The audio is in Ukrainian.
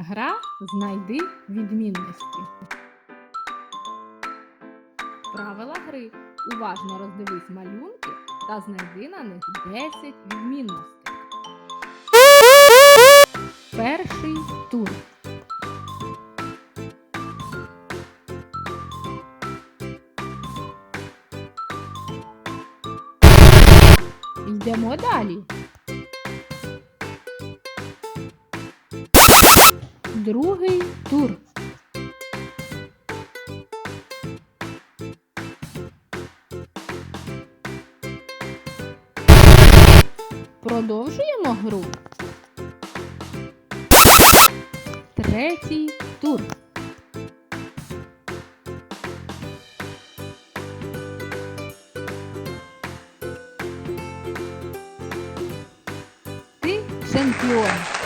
Гра знайди відмінності. Правила гри. Уважно роздивись малюнки та знайди на них 10 відмінностей. Перший тур. Йдемо далі. Другий тур. Продовжуємо гру. Третій тур. Ти чемпіон.